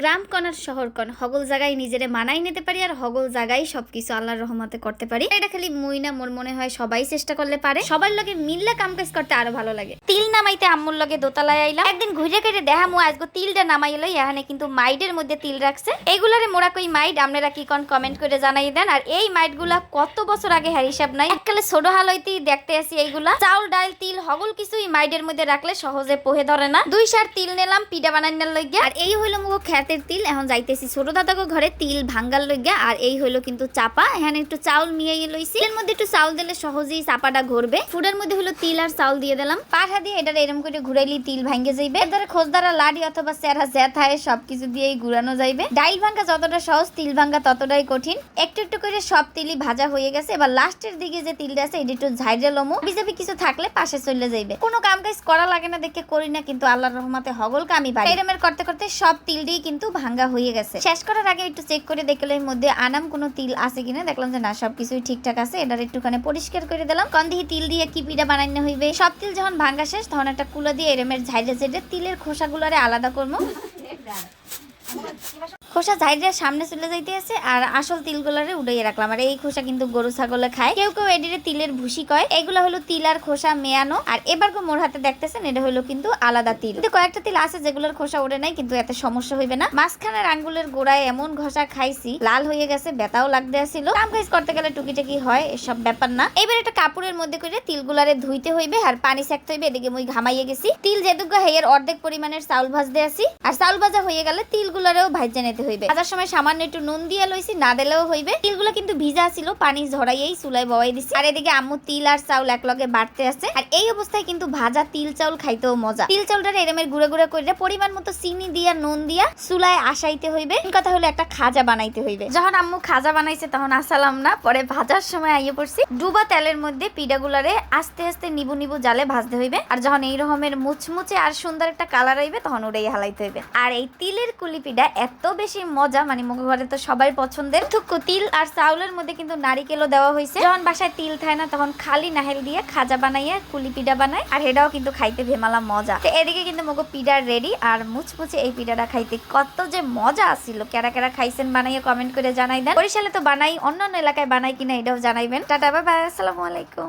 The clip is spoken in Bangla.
গ্রাম কনার শহর কন, হগল জায়গায় নিজেরে মানাই নিতে পারি আর হগল জায়গায় সবকিছু আল্লাহর রহমতে করতে পারি। এটা খালি মুই না, মোর মনে হয় সবাই চেষ্টা করলে পারে। সবার লগে মিল্লা কাম কাজ করতে আরও ভালো লাগে। তিল নামাইতে আম্মুর লগে দোতলায় আইলাম। একদিন ঘুরে কেটে দেখা মু আজকে তিলটা নামাই এলো এখানে কিন্তু মাইডের মধ্যে তিল রাখছে। এইগুলারে মোরা কই মাইড আপনারা কি কোন কমেন্ট করে জানাই দেন। আর এই মাইটগুলা কত বছর আগে হ্যার হিসাব নাই। এককালে ছোট হালইতেই দেখতে আসি এইগুলা। চাউল, ডাল, তিল, হগল কিছুই মাইডের মধ্যে রাখলে সহজে পোহে ধরে না। দুই সার তিল নিলাম, পিঠা বানাইনার লইগা। আর এই হইল মুগো খ্যাতের তিল, এখন যাইতেছি ছোট দাদাকে ঘরে তিল ভাঙ্গার লইগা। আর এই হইল কিন্তু চাপা এখানে একটু চাউল মিয়াই লইছি। এর মধ্যে একটু চাউল দিলে সহজেই চাপাটা ঘুরবে। ফুডের মধ্যে হলো তিল আর চাউল দিয়ে দিলাম। পাঠা দিয়ে এটা এরকম করে ঘুরাইলি, তিল ভাঙ্গে যাইবে। দ্বারা খোঁজদারা লাডি অথবা সেরা জ্যাথায় সবকিছু দিয়েই ঘুরানো যাইবে। ডাইল ভাঙ্গা যতটা সহজ, তিল ভাঙ্গা ততটাই কঠিন। একটু একটু করে সব তিলই ভাজা হয়ে গেছে। এবার লাস্টের দিকে যে তিলটা আছে, এটা একটু ঝাইরে লমো। বিজেপি কিছু থাকলে পাশে চলে যাইবে। কোনো কাম কাজ করা লাগে না, দেখে করি না, কিন্তু আল্লাহর রহমতে হগল কামি পারি। এরমের করতে করতে সব তিলটি কিন্তু ভাঙ্গা হয়ে গেছে। শেষ করার আগে একটু চেক করে দেখলে এর মধ্যে আনাম কোনো তিল আছে কিনা। দেখলাম যে না, সবকিছুই ঠিকঠাক আছে। এটার একটুখানি পরিষ্কার করে দিলাম। কন্দিহি তিল দিয়ে কি পিঠা বানানো হইবে? সব তিল যখন ভাঙ্গা শেষ তখন একটা কুলা দিয়ে এরমের ঝাইডে ঝেড়ে তিলের খোসাগুলারে আলাদা করব। খোসা ঝাইরে সামনে চলে যাইতে আছে আর আসল তিলগুলারে উড়াইয়ে রাখলাম। আর এই খোসা কিন্তু গরু ছাগলে খায়। কেউ কেউ এডিরে তিলের ভুসি কয়। এগুলো হলো তিল আর খোসা মেয়ানো। আর এবার গো মোর হাতে দেখতেছেন, এটা হলো কিন্তু আলাদা তিল। কিন্তু কয়েকটা তিল আছে যেগুলোর খোসা ওড়ে নাই, কিন্তু এত সমস্যা হইবে না। মাঝখানের আঙ্গুলের গোড়ায় এমন ঘষা খাইছি, লাল হয়ে গেছে, ব্যথাও লাগতে আসছিল কাম কাজ করতে গেলে টুকিটাকি হয়, এসব ব্যাপার না। এবার একটা কাপড়ের মধ্যে করে তিলগুলারে ধুইতে হইবে আর পানি সেকতে হইবে, এদিকে মই ঘামাইয়ে গেছি। তিল যেটুকু হেয়ের অর্ধেক পরিমাণের চাউল ভাজতে আসি আর চাউল ভাজা হয়ে গেলে তিলগুলারেও ভাজতে নিতে হইবে। ভাজার সময় সামান্য একটু নুন দিয়ে লইছি, না দিলেও হইবে। তিলগুলো কিন্তু ভিজা ছিল পানি ঝরাইয়েই চুলাই বওয়াই দিছি। আর এদিকে আম্মু তিল আর চাউল একলগে বাড়তে আছে। আর এই অবস্থায় কিন্তু ভাজা তিল চাউল খাইতেও মজা। তিল চাউলটা এরমের গুঁড়ো গুঁড়ো করে পরিমাণ মতো চিনি দিয়া, নুন দিয়া চুলায় আসাইতে হইবে। কথা হলো একটা খাজা বানাইতে হইবে। যখন আম্মু খাজা বানাইছে তখন আসালাম না, পরে ভাজার সময় আইয়ে পড়ছি। ডুবা তেলের মধ্যে পিঠাগুলারে আস্তে আস্তে নিবু নিবু জালে ভাজতে হইবে। আর যখন এই রকমের মুচমুচে আর সুন্দর একটা কালার হইবে তখন ওটাই হালাইতে হইবে। আর এই তিলের কুলি পিঠা এত বেশি মজা মানে ঘরে তো সবাই পছন্দের। থুকু তিল আর চাউলের মধ্যে কিন্তু নারিকেলও দেওয়া হয়েছে। যখন বাসায় তিল থাকে না, তখন খালি নাহেল দিয়ে খাজা বানাইয়া কুলি পিঠা বানায়, আর এটাও কিন্তু খাইতে ভেমালা মজা। তো এদিকে কিন্তু মগো পিঠা রেডি আর মুচমুচে এই পিঠাটা খাইতে কত যে মজা আসছিল কেরা কেরা খাইছেন বানাইয়া কমেন্ট করে জানাই দেন। বরিশালে তো বানাই, অন্যান্য এলাকায় বানাই কিনা এটাও জানাইবেন। টাটা বাই আসসালামু আলাইকুম।